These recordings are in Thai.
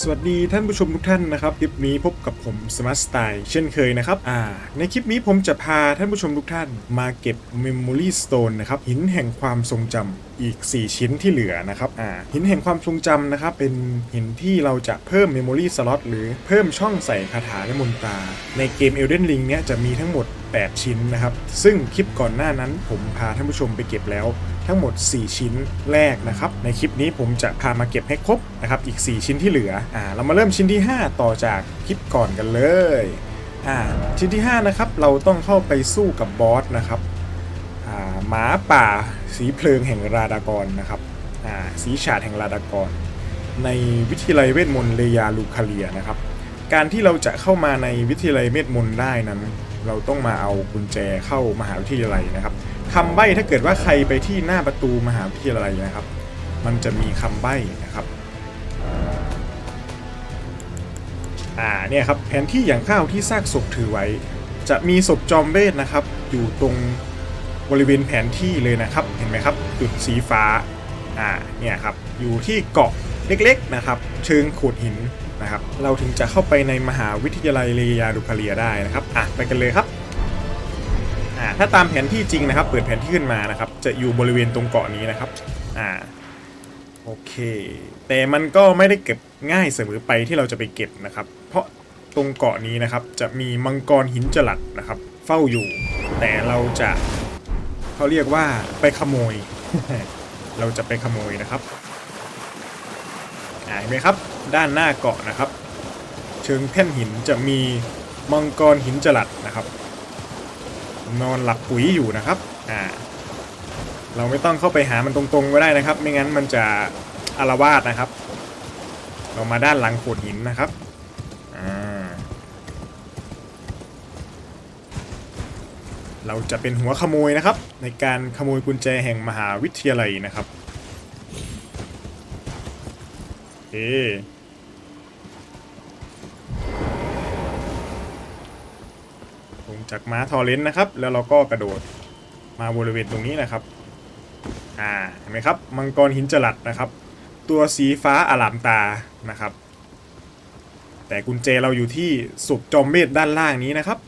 สวัสดีท่านผู้ชมทุกท่านนะครับ คลิปนี้พบกับผมสมาร์ทสไตล์เช่นเคยนะครับอ่าในคลิปนี้ผมจะพาท่านผู้ชมทุกท่านมาเก็บ Memory Stone นะครับหินแห่งความทรงจำอีก 4 ชิ้นที่เหลือนะครับอ่าหินแห่งความทรงจำนะครับเป็นหินที่เราจะเพิ่ม Memory Slot หรือเพิ่มช่องใส่คาถาและมนตา ในเกม Elden Ring เนี้ยจะมีทั้งหมด 8 ชิ้นนะครับซึ่งคลิปก่อนหน้านั้นผมพาท่านผู้ชมไปเก็บแล้ว ทั้งหมด 4 ชิ้นแรกนะครับ ในคลิปนี้ผมจะพามาเก็บให้ครบนะครับอีก 4 ชิ้นที่เหลืออ่าเรามาเริ่มชิ้นที่ 5 ต่อจากคลิปก่อนกันเลยอ่าชิ้นที่ 5 นะครับ เราต้องเข้าไปสู้กับบอสนะครับอ่าหมาป่าสีเพลิงแห่งราดากรนะครับอ่าสีฉาดแห่งราดากร ในวิทยาลัยเวทมนต์เลยาลูคาเลียนะครับ การที่เราจะเข้ามาในวิทยาลัยเวทมนต์ได้นั้น เราต้องมาเอากุญแจเข้ามหาวิทยาลัยนะครับ คำใบ้ถ้าเกิดว่าใครไปที่หน้าประตูมหาวิทยาลัยนะครับ มันจะมีคำใบ้นะครับอ่าเนี่ยครับแผนที่อย่างข้าวที่ซากศพถือไว้ จะมีศพจอมเวทนะครับ อยู่ตรงบริเวณแผนที่เลยนะครับเห็นไหมครับจุดสีฟ้าอ่าเนี่ยครับอยู่ที่เกาะเล็กๆนะครับเชิงโขดหินนะครับ เราถึงจะเข้าไปในมหาวิทยาลัยเลยาดูคาเลียได้นะครับอะไปกันเลยครับ ถ้าตามแผนที่จริงนะครับ เปิดแผนที่ขึ้นมานะครับ จะอยู่บริเวณตรงเกาะนี้นะครับ อ่า โอเค แต่มันก็ไม่ได้เก็บง่ายเสมอไปที่เราจะไปเก็บนะครับ เพราะตรงเกาะนี้นะครับ จะมีมังกรหินจลัดนะครับ เฝ้าอยู่ แต่เราจะเขาเรียกว่าไปขโมย เราจะไปขโมยนะครับเห็นไหมครับ ด้านหน้าเกาะนะครับ เชิงแท่นหินจะมีมังกรหินจลัดนะครับ นอนหลับปุ๋ยอยู่นะครับอ่าเราไม่ต้องเข้าไปหามันตรงๆก็ได้นะครับ ไม่งั้นมันจะอารวาสนะครับ เรามาด้านหลังโขดหินนะครับอ่าเราจะเป็นหัวขโมยนะครับ ในการขโมยกุญแจแห่งมหาวิทยาลัยนะครับโอ จากม้าทอเลนนะครับ แล้วเราก็กระโดดมาบริเวณตรงนี้นะครับ อ่า เห็นไหมครับ มังกรหินจลัดนะครับ ตัวสีฟ้าอลามตานะครับ แต่กุญแจเราอยู่ที่ศพจอมเมธด้านล่างนี้นะครับ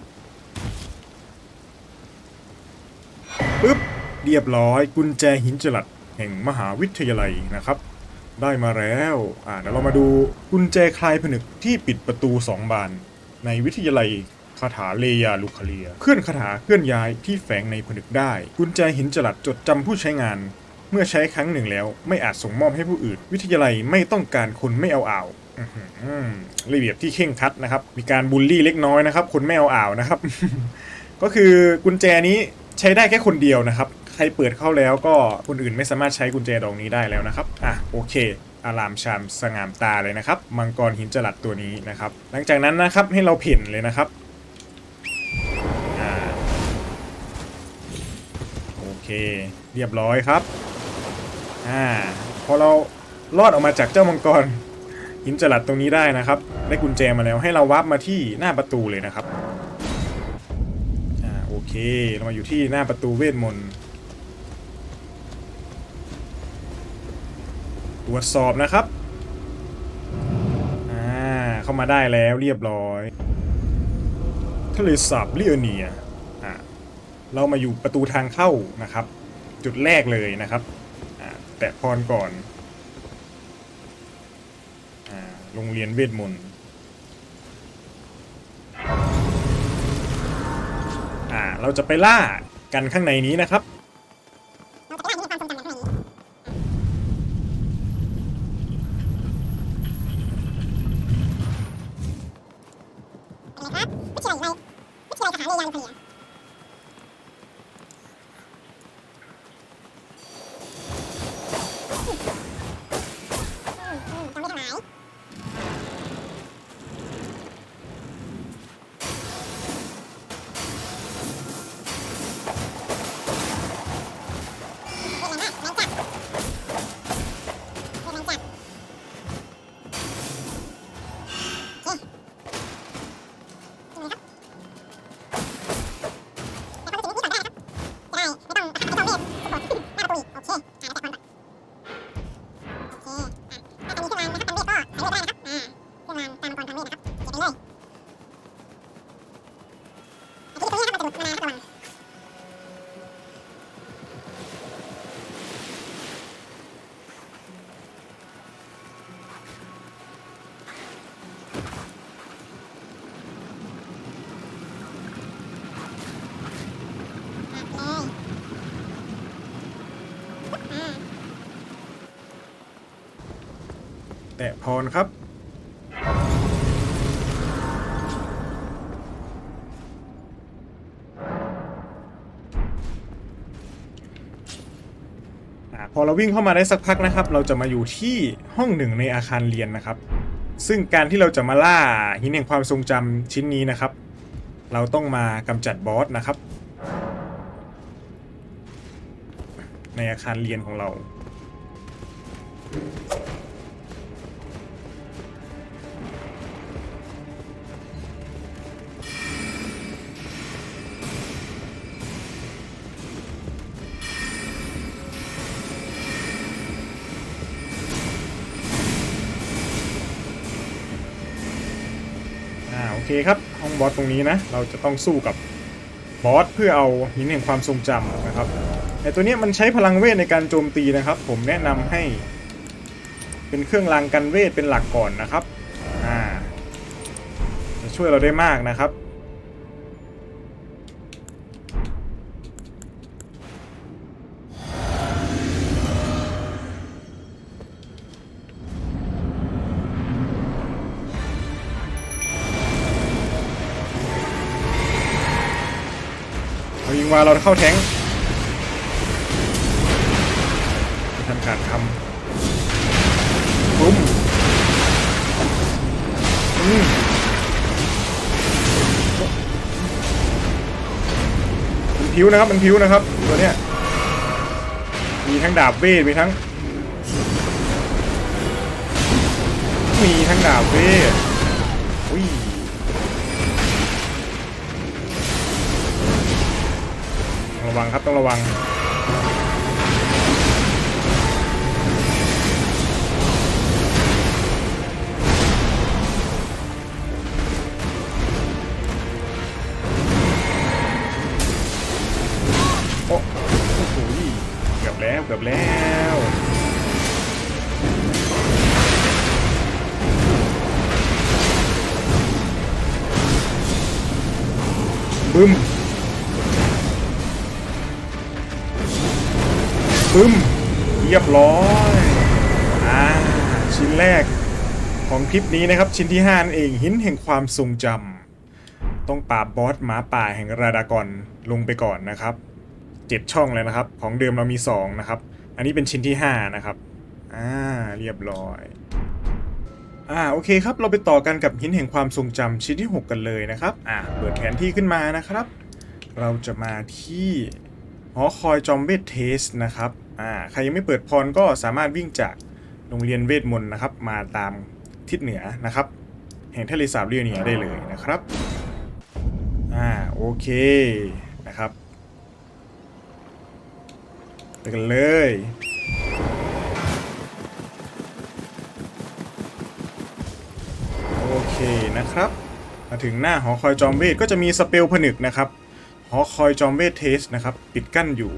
ปึ๊บ เรียบร้อย กุญแจหินจลัดแห่งมหาวิทยาลัยนะครับ ได้มาแล้ว อ่า เดี๋ยวเรามาดูกุญแจคลายผนึกที่ปิดประตูสองบานในวิทยาลัย คาถาเลยาลูคาเลีย เคลื่อนคาถาเคลื่อนย้ายที่แฝงในผนึกได้ กุญแจหินจลัดจดจำผู้ใช้งาน เมื่อใช้ครั้งหนึ่งแล้ว ไม่อาจส่งมอบให้ผู้อื่น วิทยาลัยไม่ต้องการคนไม่เอาอ่าวระเบียบที่เข่งคัดนะครับ มีการบูลลี่เล็กน้อยนะครับ คนไม่เอาอ่าวนะครับ ก็คือกุญแจนี้ใช้ได้แค่คนเดียวนะครับ ใครเปิดเข้าแล้วก็คนอื่นไม่สามารถใช้กุญแจดอกนี้ได้แล้วนะครับ อะโอเคอารามชามสง่ามตาเลยนะครับ มังกรหินจลัดตัวนี้นะครับ หลังจากนั้นนะครับให้เราเพ่นเลยนะครับ เคเรียบร้อยครับอ่าพอเราลอดออกมาจากเจ้ามังกรหินจลัดตรงนี้ได้นะครับ ได้กุญแจมาแล้วให้เราวับมาที่หน้าประตูเลยนะครับอ่าโอเคเรามาอยู่ที่หน้าประตูเวทมนต์ตรวจสอบนะครับอ่าเข้ามาได้แล้วเรียบร้อยทะเลสาบเลียเนีย เรามาอยู่ประตูทางเข้านะครับ จุดแรกเลยนะครับแตะพรก่อนโรงเรียนเวทมนต์อ่าเราจะไปล่ากันข้างในนี้นะครับนะครับวิทยาลัยวิทยาลัยคาถาเลยาลูคาเลี ดมานนกว่าแต่พรครับ เราวิ่งเข้ามาได้สักพักนะครับ เราจะมาอยู่ที่ห้องหนึ่งในอาคารเรียนนะครับ ซึ่งการที่เราจะมาล่าหินแห่งความทรงจำชิ้นนี้นะครับ เราต้องมากำจัดบอสนะครับ ในอาคารเรียนของเรา เคครับห้องบอสตรงนี้นะ เราจะต้องสู้กับบอสเพื่อเอาหินแห่งความทรงจำนะครับไอตัวเนี้ยมันใช้พลังเวทในการโจมตีนะครับ ผมแนะนำให้ เป็นเครื่องรางกันเวทเป็นหลักก่อนนะครับอ่าจะช่วยเราได้มากนะครับ มาเราเข้าแทงค์ทำการทำปุ้มอืมมันผิวนะครับ มันผิวนะครับ ตัวเนี้ย มีทั้งดาบเวท มีทั้ง มีทั้งดาบเวท ระวังครับต้องระวังโอ้โหเกือบแล้วเกือบแล้วบึ้ม ปึ้ม เรียบร้อยอ่าชิ้นแรกของคลิปนี้นะครับ ชิ้นที่5นั่นเองหินแห่งความทรงจำต้องปราบบอสหมาป่าแห่งราดากอนลงไปก่อนนะครับเจ็ดช่องเลยนะครับ ของเดิมเรามี2นะครับ อันนี้เป็นชิ้นที่ 5 นะครับอ่าเรียบร้อยอ่าโอเคครับ เราไปต่อกันกับหินแห่งความทรงจำชิ้นที่ 6 กันเลยนะครับ อ่าเปิดแผนที่ขึ้นมานะครับ เราจะมาที่ หอคอยจอมเวทเทสนะครับอ่าใครยังไม่เปิดพรก็สามารถวิ่งจากโรงเรียนเวทมนต์นะครับ มาตามทิศเหนือนะครับ แห่งทะเลสาบเรียเนียได้เลยนะครับอ่าโอเคนะครับไปกันเลยโอเคนะครับ มาถึงหน้าหอคอยจอมเวทก็จะมีสเปลผนึกนะครับ หอคอยจอมเวทเทสนะครับ ปิดกั้นอยู่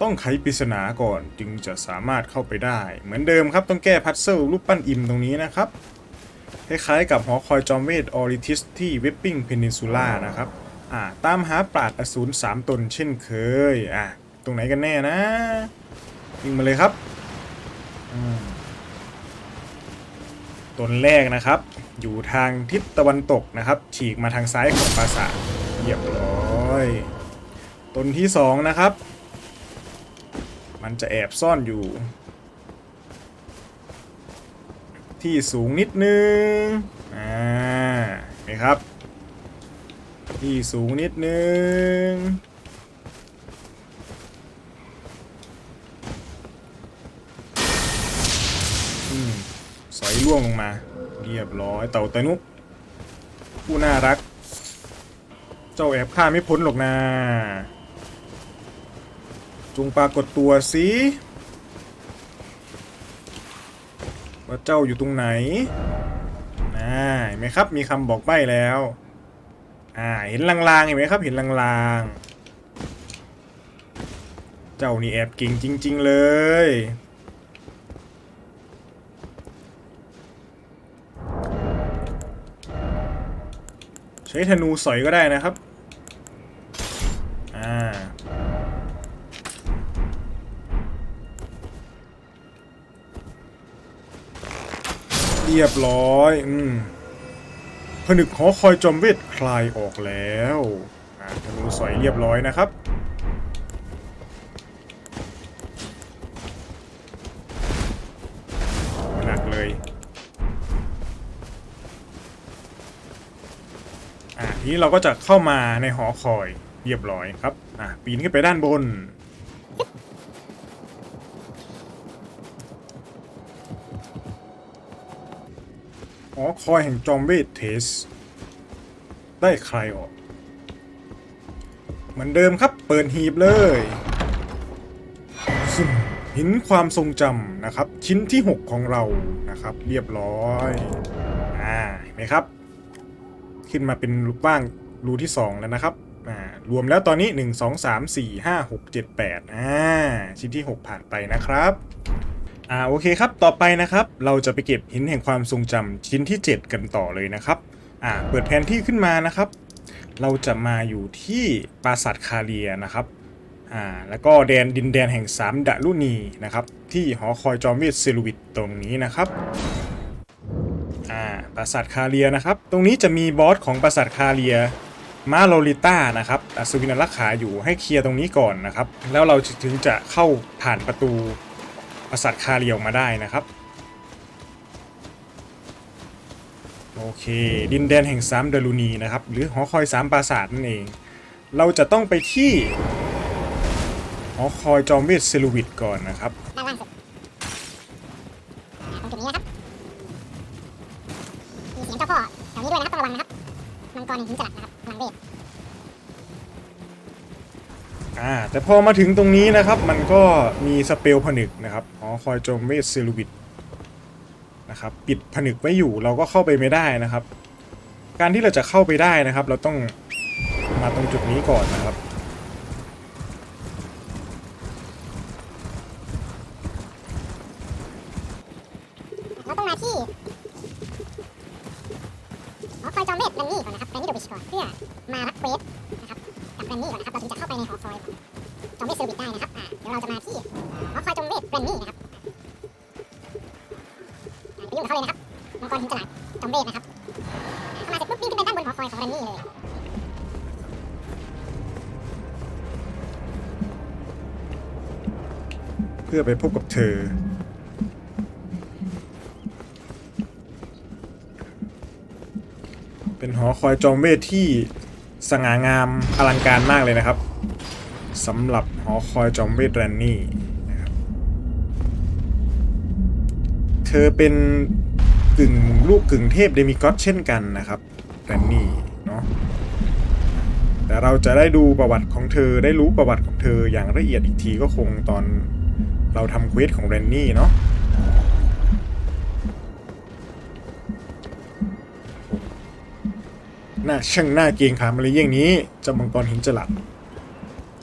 ต้องไขปริศนาก่อนจึงจะสามารถเข้าไปได้ เหมือนเดิมครับต้องแก้พัซเซิลรูปปั้นอิมตรงนี้นะครับ คล้ายๆกับหอคอยจอมเวทออริทิสที่เวปปิ้งเพนินซูล่านะครับอ่าตามหาปราดอสูรสามตนเช่นเคยอะตรงไหนกันแน่นะวิ่งมาเลยครับตนแรกนะครับ อยู่ทางทิศตะวันตกนะครับ ฉีกมาทางซ้ายของปราสาทเรียบร้อย ตนที่สองนะครับ มันจะแอบซ่อนอยู่ ที่สูงนิดนึง อ่าเห็นครับ ที่สูงนิดนึงอืมสอยล่วงลงมา เรียบร้อยเต่าตะนุผู้น่ารัก เจ้าแอบฆ่าไม่พ้นหรอกนะจงปรากฏตัวสิว่าเจ้าอยู่ตรงไหนอ่าเห็นไหมครับ มีคำบอกใบ้แล้ว อ่า เห็นลางๆเห็นไหมครับ เห็นลางๆ เจ้านี่แอบเก่งจริง ๆ เลย ใช้ธนูสอยก็ได้นะครับ อ่า เรียบร้อย อืมผนึกหอคอยจอมเวทคลายออกแล้ว อ่าธนูสอยเรียบร้อยนะครับ นี้เราก็จะเข้ามาในหอคอยเรียบร้อยครับอ่าปีนขึ้นไปด้านบน หอคอยแห่งจอมเวทเทส ได้ใครออก เหมือนเดิมครับเปิดหีบเลยหินความทรงจำนะครับ ชิ้นที่ 6 ของเรานะครับ เรียบร้อยอ่าเห็นไหมครับ ขึ้นมาเป็นรูปว่างรูที่ 2 แล้วนะครับรวมแล้วตอนนี้ 1 2 3 4 5 6 7 8อ่าชิ้นที่ 6 ผ่านไปนะครับอ่าโอเคครับ ต่อไปนะครับ เราจะไปเก็บหินแห่งความทรงจำชิ้นที่ 7 กันต่อเลยนะครับอ่าเปิดแผนที่ขึ้นมานะครับ เราจะมาอยู่ที่ปราสาทคาเรียนะครับอ่าแล้วก็แดนดินแดนแห่งสามดะลุนีนะครับที่หอคอยจอมเวทเซลูวิตตรงนี้นะครับ ราสาทคาเรียนะครับ ตรงนี้จะมีบอสของปราสาทคาเรียมาโลลิต้านะครับอัศวินรักขาอยู่ให้เคลียร์ตรงนี้ก่อนนะครับ แล้วเราถึงจะเข้าผ่านประตูปราสาทคาเรียมาได้นะครับ โอเค ดินแดนแห่งสามเดลูนีนะครับ หรือหอคอยสามปราสาทนั่นเอง เราจะต้องไปที่หอคอยจอมเวทเซลูวิตก่อนนะครับ มังกรแห่งหินจลัดนะครับพลังเวทอ่าแต่พอมาถึงตรงนี้นะครับ มันก็มีสเปลผนึกนะครับอ๋อคอยโจมเวทเซลูบิดนะครับปิดผนึกไว้อยู่เราก็เข้าไปไม่ได้นะครับ การที่เราจะเข้าไปได้นะครับ เราต้องมาตรงจุดนี้ก่อนนะครับ พื่อไปพบกับเธอ เป็นหอคอยจอมเวทที่สง่างามอลังการมากเลยนะครับสำหรับหอคอยจอมเวทแรนนี่นะครับเธอเป็นกึ่งลูกกึ่งเทพเดมิกอตเช่นกันนะครับแรนนี่เนาะแต่เราจะได้ดูประวัติของเธอได้รู้ประวัติของเธออย่างละเอียดอีกทีก็คงตอน เราทำควิสของแรนนี่เนาะหน้าช่างหน้าเกรงขามอะไรอย่างนี้เจะมังกรหินจะหลัด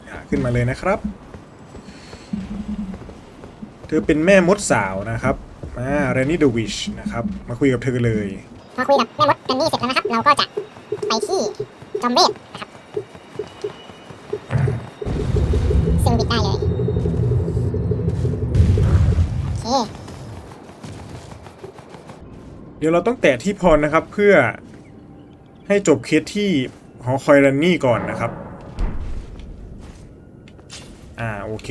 อ่าขึ้นมาเลยนะครับ เธอเป็นแม่มดสาวนะครับอ่าแรนนี่เดวิชนะครับ มาคุยกับเธอเลยพอคุยกับแม่มดแรนนี่เสร็จแล้วนะครับ เราก็จะไปที่จอมเวทนะครับเซอร์วิสได้เลย เดี๋ยวเราต้องแตะที่พรนะครับเพื่อให้จบเคสที่หอคอยรันนี่ก่อนนะครับ อ่าโอเค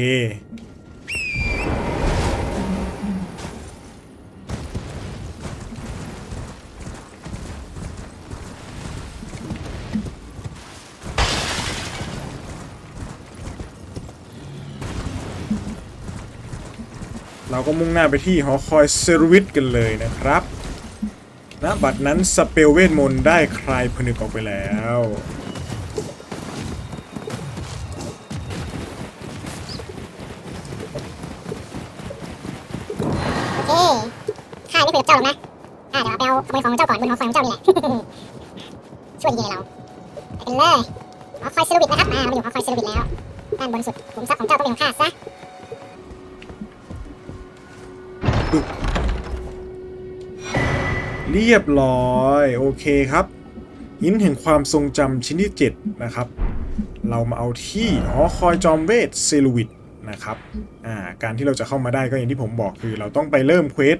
เราก็มุ่งหน้าไปที่หอคอยเซรุวิสกันเลยนะครับณบัดนั้นสเปลเวทมนต์ได้คลายผนึกออกไปแล้ว รียบร้อย โอเคครับ หินแห่งความทรงจำชิ้นที่ 7 นะครับ เรามาเอาที่หอคอยจอมเวทเซลูวิตนะครับการที่เราจะเข้ามาได้ก็อย่างที่ผมบอกคือ เราต้องไปเริ่มเควส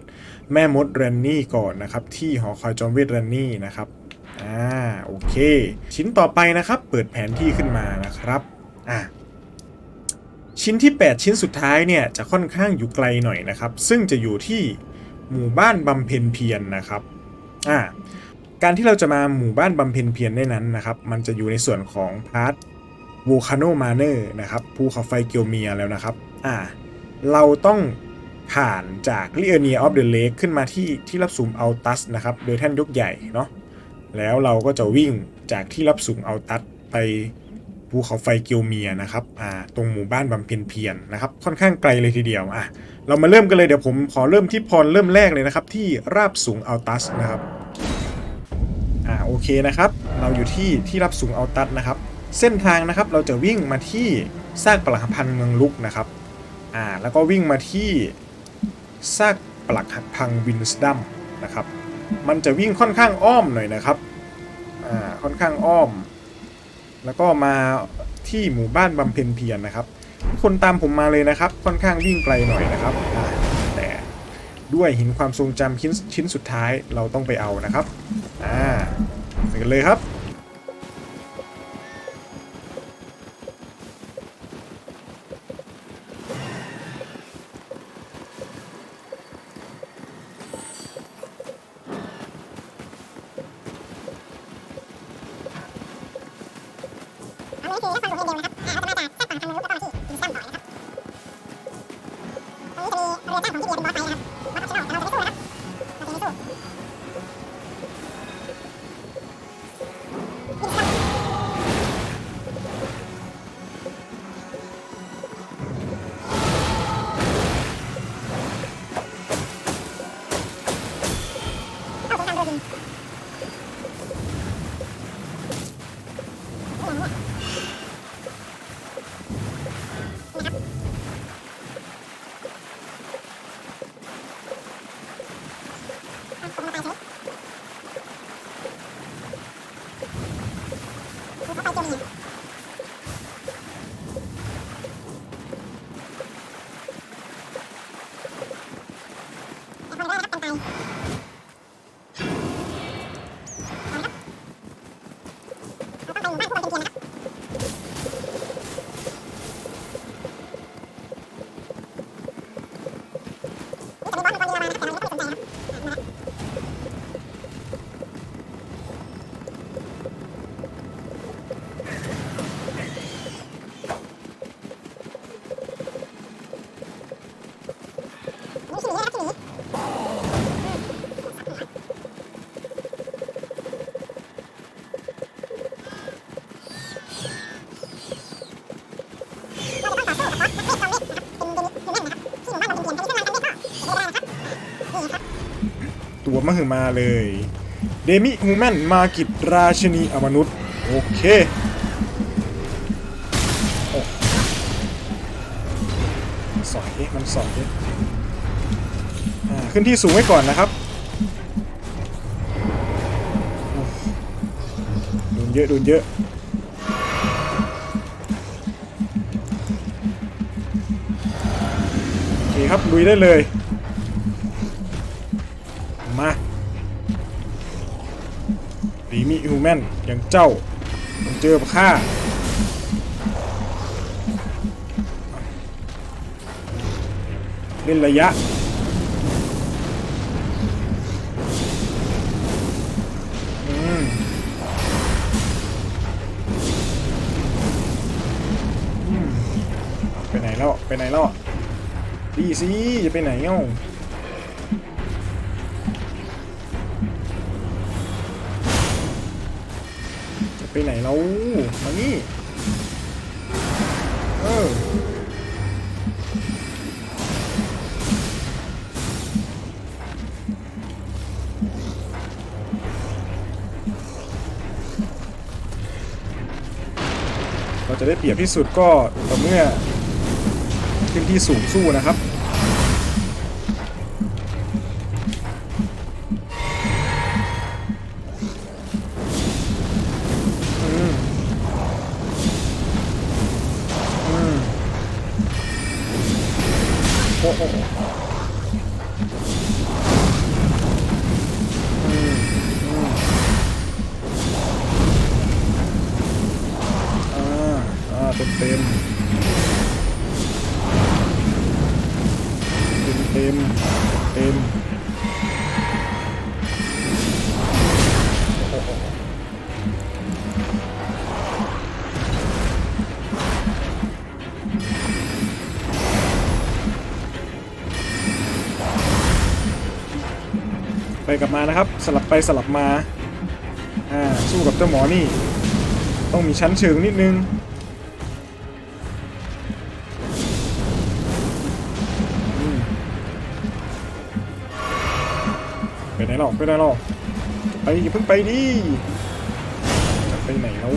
แม่มดแรนนี่ก่อนนะครับ ที่หอคอยจอมเวทแรนนี่นะครับอ่าโอเค ชิ้นต่อไปนะครับ เปิดแผนที่ขึ้นมานะครับอ่าชิ้นที่ 8 ชิ้นสุดท้ายเนี่ยจะค่อนข้างอยู่ไกลหน่อยนะครับ ซึ่งจะอยู่ที่หมู่บ้านบำเพ็ญเพียรนนะครับ อ่าการที่เราจะมาหมู่บ้านบำเพ็ญเพียรได้นั้นนะครับ มันจะอยู่ในส่วนของพาร์ทวูคาโนมาเนอร์นะครับภูเขาไฟเกียวเมียแล้วนะครับ อ่า เราต้องผ่านจากลิเอเนียออฟเดอะเลคขึ้นมาที่ที่รับสูมอัลตัสนะครับ โดยแท่นยกใหญ่เนาะแล้วเราก็จะวิ่งจากที่รับสูงอัลตัสไป ภูเขาไฟเกียวเมียนะครับอ่าตรงหมู่บ้านบำเพ็ญเพียรนะครับค่อนข้างไกลเลยทีเดียวอะเรามาเริ่มกันเลยเดี๋ยวผมขอเริ่มที่พรเริ่มแรกเลยนะครับที่ราบสูงอัลตัสนะครับอ่าโอเคนะครับ เราอยู่ที่ที่ราบสูงอัลตัสนะครับ เส้นทางนะครับเราจะวิ่งมาที่ซากปรักหักพังเมืองลุกนะครับอ่าแล้วก็วิ่งมาที่ซากปรักหักพังวินสดัมนะครับ มันจะวิ่งค่อนข้างอ้อมหน่อยนะครับอ่าค่อนข้างอ้อม แล้วก็มาที่หมู่บ้านบำเพ็ญเพียรนะครับคนตามผมมาเลยนะครับ ค่อนข้างวิ่งไกลหน่อยนะครับแต่ด้วยหินความทรงจำชิ้นชิ้นสุดท้ายเราต้องไปเอานะครับอ่าไปกันเลยครับ หึมาเลยเดมิฮูแมนมากิดราชนีอมนุษย์ โอเคสอยเอ๊ะมันสอยเอ๊ะขึ้นที่สูงไว้ก่อนนะครับโดนเยอะโดนเยอะโอเคครับลุยได้เลย มิฮูแมนอย่างเจ้าต้องเจอบข้าเล่นระยะไปไหนแล้ว ไปไหนแล้วดีสิจะไปไหนเอ้า ไปไหนเรามานี่เออเราจะได้เปรียบที่สุดก็ต่อเมื่อขึ้นที่สูงสู้นะครับ มานะครับ สลับไปสลับมาอ่าสู้กับเจ้าหมอนี่ ต้องมีชั้นเชิงนิดนึงไปไหนหรอกไปไหนหรอกไปอย่าเพิ่งไปดิจะไปไหนแล้ว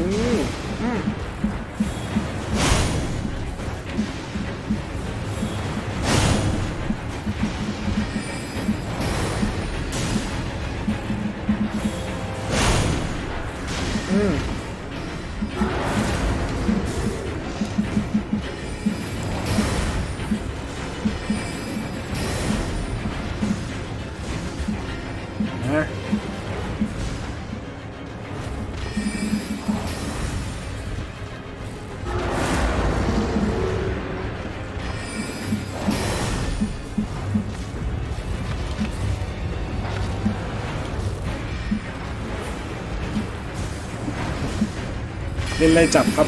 เล่นไล่จับครับ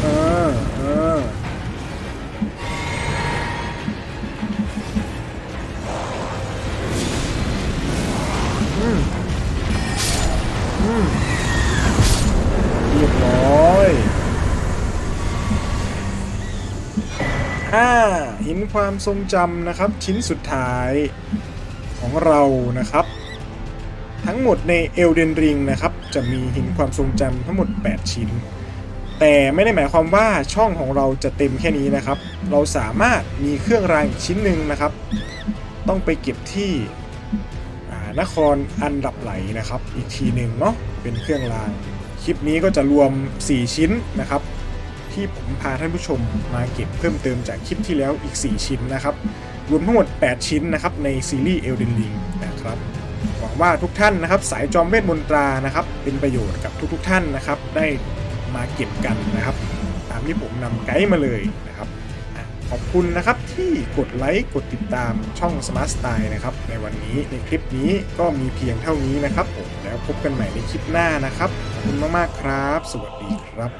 เออเอออืมอืมเรียบร้อยอ่าหินความทรงจำนะครับ ชิ้นสุดท้ายของเรานะครับ งหมดใน Elden Ring นะครับ จะมีหินความทรงจำทั้งหมด 8 ชิ้น แต่ไม่ได้หมายความว่าช่องของเราจะเต็มแค่นี้นะครับ เราสามารถมีเครื่องรางอีกชิ้นหนึ่งนะครับ ต้องไปเก็บที่นครอันดับไหลนะครับ อีกทีหนึ่งเนาะเป็นเครื่องราง คลิปนี้ก็จะรวม 4 ชิ้นนะครับ ที่ผมพาท่านผู้ชมมาเก็บเพิ่มเติมจากคลิปที่แล้วอีก 4 ชิ้นนะครับ รวมทั้งหมด 8 ชิ้นนะครับในซีรีส์ Elden Ring นะครับ วังว่าทุกท่านนะครับ สายจอมเวทมนตรานะครับ เป็นประโยชน์กับทุกๆทท่านนะครับ ได้มาเก็บกันนะครับ ตามที่ผมนำไกด์มาเลยนะครับขอบคุณนะครับที่กดไลค์กดติดตามช่อง Smart Style นะครับ ในวันนี้ในคลิปนี้ก็มีเพียงเท่านี้นะครับผมแล้วพบกันใหม่ในคลิปหน้านะครับ ขอบคุณมากๆครับ สวัสดีครับ